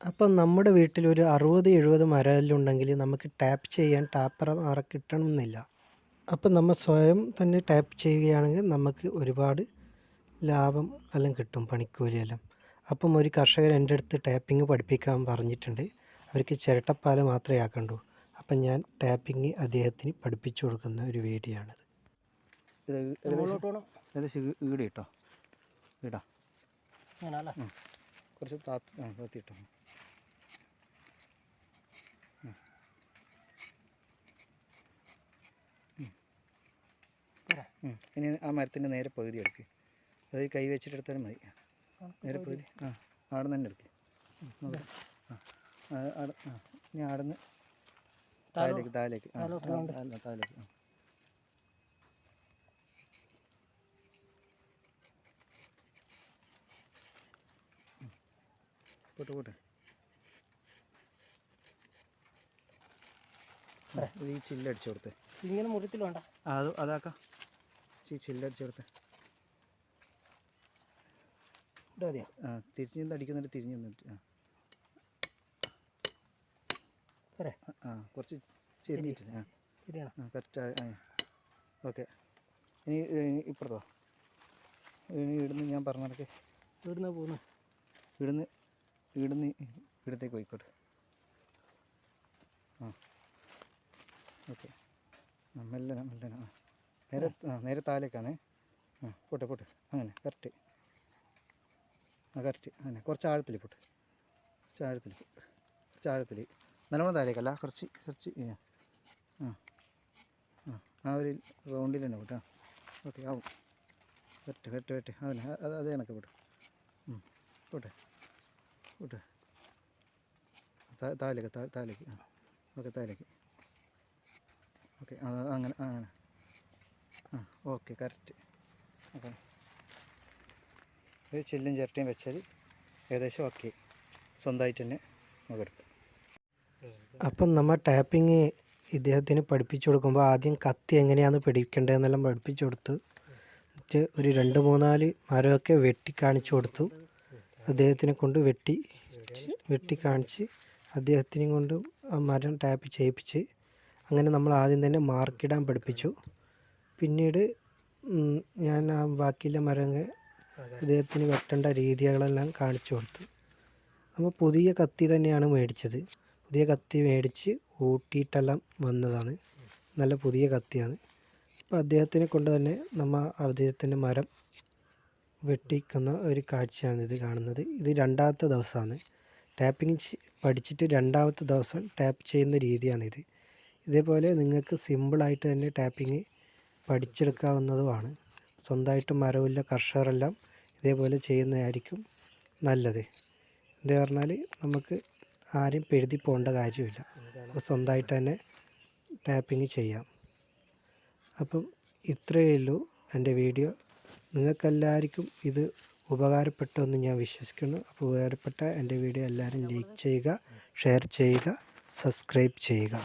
അപ്പം നമ്മുടെ വീട്ടിൽ ഒരു അറുപത് എഴുപത് മരമെല്ലാം നമുക്ക് ടാപ്പ് ചെയ്യാൻ ടാപ്പർ കിട്ടണമെന്നില്ല. അപ്പം നമ്മൾ സ്വയം തന്നെ ടാപ്പ് ചെയ്യുകയാണെങ്കിൽ നമുക്ക് ഒരുപാട് ലാഭം എല്ലാം കിട്ടും പണിക്കൂലിയെല്ലാം. അപ്പം ഒരു കർഷകൻ എന്റെ അടുത്ത് ടാപ്പിംഗ് പഠിപ്പിക്കാൻ പറഞ്ഞിട്ടുണ്ട്. അവർക്ക് ചിരട്ടപ്പാല മാത്രമേ ആക്കണ്ടൂ. അപ്പം ഞാൻ ടാപ്പിംഗ് അദ്ദേഹത്തിന് പഠിപ്പിച്ചു കൊടുക്കുന്ന ഒരു വീഡിയോ ആണിത് ഇത് ഏകദേശം ഈട് കിട്ടോ. ഈടാ കുറച്ച് താത്തി ആ ഇനി ആ മരത്തിന്റെ നേരെ പകുതി എടുക്കുക അത് കൈ വെച്ചിട്ട് എടുത്താലും മതി. നേരെ പകുതി. ആ അവിടെ നിന്ന് തന്നെ എടുക്കുക ആ ആ, ഇനി അവിടെ നിന്ന് താഴേക്ക് താഴേക്ക്. ആ താഴേക്ക്. ആ. പോട്ടെ പോട്ടെ. ഈ ചില്ലടിച്ചു കൊടുത്തേ. ഇങ്ങനെ മുറിത്തിൽ വേണ്ട. അത് അതാക്കാം. ഈ ചില്ലടിച്ച് കൊടുത്തേ മതിയോ ആ തിരിഞ്ഞ് നിന്ന് അടിക്കുന്നുണ്ട് തിരിഞ്ഞ് നിന്നിട്ട് ആ. പോരെ? ആ, കുറച്ച് ചെരിഞ്ഞിട്ടില്ല ആ. ശരിയാണ് ആ കറക്റ്റ് ആ ഓക്കെ. ഇനി ഇപ്പുറത്തോ? ഇനി ഇവിടുന്ന് ഞാൻ പറഞ്ഞതൊക്കെ ഇവിടുന്ന് പോകുന്നു ഇവിടുന്ന് ഇവിടുന്ന് ഇവിടത്തേക്ക് പോയിക്കോട്ടെ. ആ. ഓക്കെ. മെല്ലന മെല്ലന ആ. നേരെ നേരെ താലേക്കാണ് ആ പോട്ടെ പോട്ടെ. അങ്ങനെ കറക്റ്റ് ആ കറക്റ്റ് അങ്ങനെ കുറച്ച് ആഴത്തിൽ പോട്ടെ. കുറച്ച് ആഴത്തിൽ കുറച്ച് ആഴത്തിൽ നല്ലോണം താലേക്കല്ല കുറച്ച് കുറച്ച് ആ ആ ഒരു റൗണ്ടിൽ തന്നെ പോട്ടെ. ആ ഓക്കെ ആവും. കറക്റ്റ് കറക്റ്റ് കറക്റ്റ് അതിനെ അത് അതേ കണക്ക് പോട്ടെ. പോട്ടെ. പോട്ടെ. താലേക്ക് താഴേക്ക് ആ ഓക്കെ താഴേക്ക്. ഓക്കെ അങ്ങനെ അങ്ങനെ. Okay correct. അപ്പം ഒരു ചില്ലും ചിരട്ടയും വെച്ചാൽ ഏകദേശം ഓക്കെ. സ്വന്തമായിട്ട് തന്നെ നമുക്ക് എടുക്കാം. അപ്പം നമ്മൾ ടാപ്പിങ് ഇദ്ദേഹത്തിന് പഠിപ്പിച്ചു കൊടുക്കുമ്പോൾ ആദ്യം കത്തി എങ്ങനെയാണ് പിടിക്കേണ്ടതെന്നെല്ലാം പഠിപ്പിച്ചു കൊടുത്ത് ഒരു രണ്ട് മൂന്നാൽ മരമൊക്കെ വെട്ടി കാണിച്ചു കൊടുത്തു. അദ്ദേഹത്തിനെ കൊണ്ട് വെട്ടി വെട്ടി കാണിച്ച് അദ്ദേഹത്തിനെ കൊണ്ട് മരം ടാപ്പ് ചെയ്യിപ്പിച്ച് അങ്ങനെ നമ്മൾ ആദ്യം തന്നെ മാർക്കിടാൻ പഠിപ്പിച്ചു. പിന്നീട് ഞാൻ ആ ബാക്കിയുള്ള മരങ്ങൾ അദ്ദേഹത്തിന് വെട്ടേണ്ട രീതികളെല്ലാം കാണിച്ചു കൊടുത്തു. നമ്മൾ പുതിയ കത്തി തന്നെയാണ് മേടിച്ചത്. പുതിയ കത്തി മേടിച്ച് ഊട്ടിയിട്ടെല്ലാം വന്നതാണ്. നല്ല പുതിയ കത്തിയാണ്. അപ്പോൾ അദ്ദേഹത്തിനെ കൊണ്ട് തന്നെ നമ്മൾ അദ്ദേഹത്തിന്റെ മരം വെട്ടിക്കുന്ന ഒരു കാഴ്ചയാണ് ഇത് കാണുന്നത്. ഇത് രണ്ടാമത്തെ ദിവസമാണ്. ടാപ്പിംഗ് പഠിച്ചിട്ട് രണ്ടാമത്തെ ദിവസം ടാപ്പ് ചെയ്യുന്ന രീതിയാണിത്. ഇതേപോലെ നിങ്ങൾക്ക് സിമ്പിളായിട്ട് തന്നെ ടാപ്പിംഗ് പഠിച്ചെടുക്കാവുന്നതുമാണ്. സ്വന്തമായിട്ട് മരമില്ല കർഷകരെല്ലാം ഇതേപോലെ ചെയ്യുന്നതായിരിക്കും നല്ലത്. എന്താ പറഞ്ഞാൽ നമുക്ക് ആരെയും പെഴുതി പോകേണ്ട കാര്യമില്ല. സ്വന്തമായിട്ട് തന്നെ ടാപ്പിംഗ് ചെയ്യാം. അപ്പം ഇത്രയേ ഉള്ളൂ എന്റെ വീഡിയോ. നിങ്ങൾക്കെല്ലാവർക്കും ഇത് ഉപകാരപ്പെട്ടു എന്ന് ഞാൻ വിശ്വസിക്കുന്നു. അപ്പോൾ ഉപകാരപ്പെട്ട എന്റെ വീഡിയോ എല്ലാവരും ലൈക്ക് ചെയ്യുക ഷെയർ ചെയ്യുക സബ്സ്ക്രൈബ് ചെയ്യുക.